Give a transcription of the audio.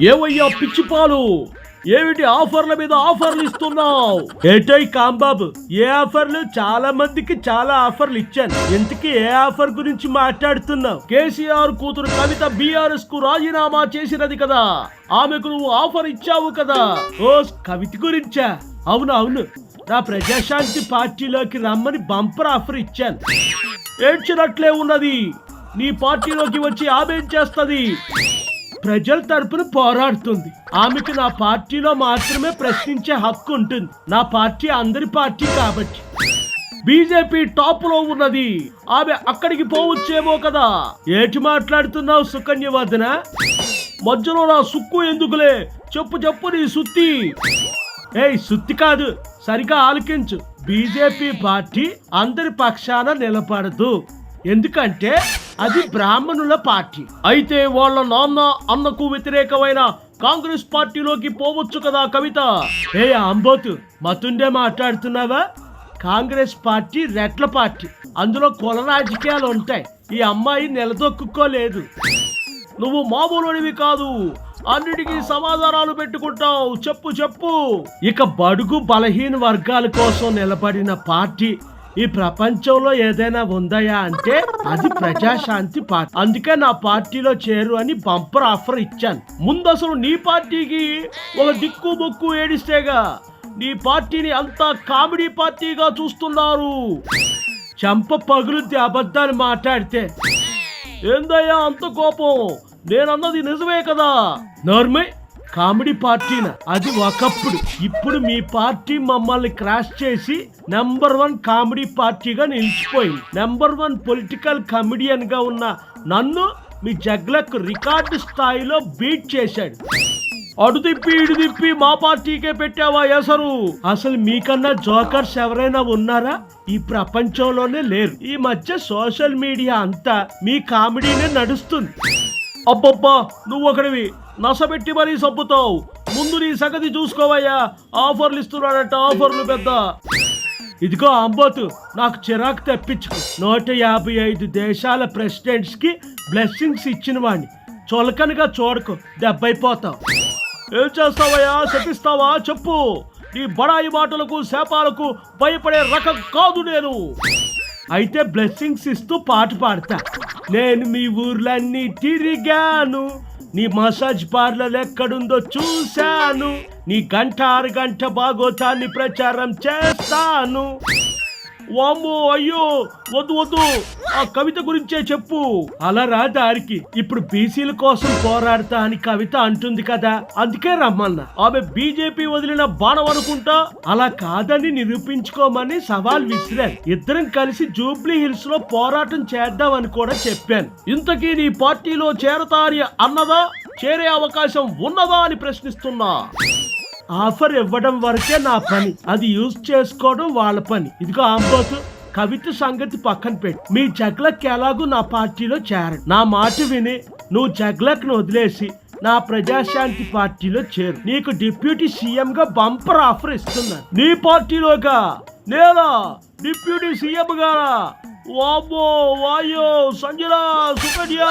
ఏవయ్యా పిచ్చిపాలు? ఏమిటి ఆఫర్ల మీద ఆఫర్లు ఇస్తున్నావు? ఏటై కాంబాబు ఏ ఆఫర్లు? చాలా మందికి చాలా ఆఫర్లు ఇచ్చాను. ఇంతకీ ఏ ఆఫర్ గురించి మాట్లాడుతున్నావు? కేసీఆర్ కూతురు కవిత బీఆర్ఎస్కు రాజీనామా చేసినది కదా. ఆమెకు నువ్వు ఆఫర్ ఇచ్చావు కదా. ఓ కవిత గురించా? అవును అవును. నా ప్రజాశాంతి పార్టీలోకి రమ్మని బంపర్ ఆఫర్ ఇచ్చాను. ఏడ్చినట్లే ఉన్నది. నీ పార్టీలోకి వచ్చి ఆమె ఏం చేస్తుంది? ప్రజల తరపున పోరాడుతుంది. ఆమెకు నా పార్టీలో మాత్రమే ప్రశ్నించే హక్కు ఉంటుంది. నా పార్టీ అందరి పార్టీ కాబట్టి. బీజేపీ టాప్లో ఉన్నది. ఆమె అక్కడికి పోవచ్చేమో కదా. ఏటి మాట్లాడుతున్నావు సుకన్య మధ్యలో నా సుక్కు ఎందుకులే? చెప్పు చెప్పు నీ సుత్తి. ఏయ్ సుత్తి కాదు. సరిగా ఆలకించు. బీజేపీ పార్టీ అందరి పక్షాన నిలబడదు. ఎందుకంటే అది బ్రాహ్మణుల పార్టీ. అయితే వాళ్ళ నాన్న అన్నకు వ్యతిరేకమైన కాంగ్రెస్ పార్టీలోకి పోవచ్చు కదా కవిత? ఏ అంబోతు మతుండే మాట్లాడుతున్నావా? కాంగ్రెస్ పార్టీ రెట్ల పార్టీ. అందులో కుల రాజకీయాలు ఉంటాయి. ఈ అమ్మాయి నిలదొక్కుకోలేదు. నువ్వు మామూలునివి కాదు. అన్నిటికీ సమాధానాలు పెట్టుకుంటావు. చెప్పు చెప్పు. ఇక బడుగు బలహీన వర్గాల కోసం నిలబడిన పార్టీ ఈ ప్రపంచంలో ఏదైనా ఉందయా అంటే అది ప్రజాశాంతి పార్టీ. అందుకే నా పార్టీలో చేరు అని బంపర్ ఆఫర్ ఇచ్చాను. ముందు అసలు నీ పార్టీకి ఒక దిక్కు బొక్కు ఏడిస్తేగా నీ పార్టీని అంతా కామెడీ పార్టీగా చూస్తున్నారు. చెంప పగులుద్ది అబద్ధాన్ని మాట్లాడితే. ఏందయ్యా అంత కోపం? నేనన్నది నిజమే కదా? నర్మే కామెడీ పార్టీన? అది ఒకప్పుడు. ఇప్పుడు మీ పార్టీ మమ్మల్ని క్రాష్ చేసి నెంబర్ వన్ కామెడీ పార్టీగా నిలిచిపోయింది. నెంబర్ వన్ పొలిటికల్ కమెడియన్గా ఉన్న నన్ను మీ జగ్లకు రికార్డు స్థాయిలో బీట్ చేశాడు. అడు తిప్పి ఇడు తిప్పి మా పార్టీకే పెట్టావా ఎసరు? అసలు మీకన్నా జోకర్స్ ఎవరైనా ఉన్నారా? ఈ ప్రపంచంలోనే లేరు. ఈ మధ్య సోషల్ మీడియా అంతా మీ కామెడీనే నడుస్తుంది. అబ్బబ్బా నువ్వు ఒకడివి. నసబెట్టి మరీ సబ్బుతావు. ముందు నీ సగతి చూసుకోవయ్యా. ఆఫర్లు ఇస్తున్నాడట ఆఫర్లు పెద్ద. ఇదిగో అంబోతు నాకు చిరాకు తెప్పించుకో. నూట యాభై ఐదు దేశాల ప్రెసిడెంట్స్కి బ్లెస్సింగ్స్ ఇచ్చిన వాడిని చొలకనగా చూడకు దెబ్బైపోతావు. ఏం చేస్తావయ్యా? శపిస్తావా? చెప్పు. నీ బడాయి మాటలకు శాపాలకు భయపడే రకం కాదు నేను. అయితే బ్లెస్సింగ్స్ ఇస్తూ పాట పాడతా. నేను మీ ఊర్లన్నీ తిరిగాను నీ మసాజ్ పార్లర్ ఎక్కడుందో చూశాను. నీ గంట ఆరు గంట బాగోతాన్ని ప్రచారం చేస్తాను. వామ్మో అయ్యో వద్దు వద్దు. ఆ కవిత గురించే చెప్పు. అలా రా దారికి. ఇప్పుడు బీసీల కోసం పోరాడతా అని కవిత అంటుంది కదా. అందుకే రమ్మన్నా. ఆమె బీజేపీ వదిలిన బాణం అనుకుంటా? అలా కాదని నిరూపించుకోమని సవాల్ విసిరాను. ఇద్దరం కలిసి జూబ్లీ హిల్స్లో పోరాటం చేద్దామని కూడా చెప్పాను. ఇంతకీ నీ పార్టీలో చేరతా అని అన్నదా? చేరే అవకాశం ఉన్నదా అని ప్రశ్నిస్తున్నా. ఆఫర్ ఇవ్వడం వరకే నా పని. అది యూజ్ చేసుకోవడం వాళ్ళ పని. ఇదిగో ఆంబోతు కవిత సంగతి పక్కన పెట్టి. మీ జగ్లక్ ఎలాగూ నా పార్టీలో చేరండి. నా మాట విని నువ్వు జగ్లక్ను వదిలేసి నా ప్రజాశాంతి పార్టీలో చేరు. నీకు డిప్యూటీ సీఎం గా బంపర్ ఆఫర్ ఇస్తున్నాను. నీ పార్టీలోగా నేనా? డిప్యూటీ సీఎం గారా వామ్మో వాయో సంజన సుకన్య!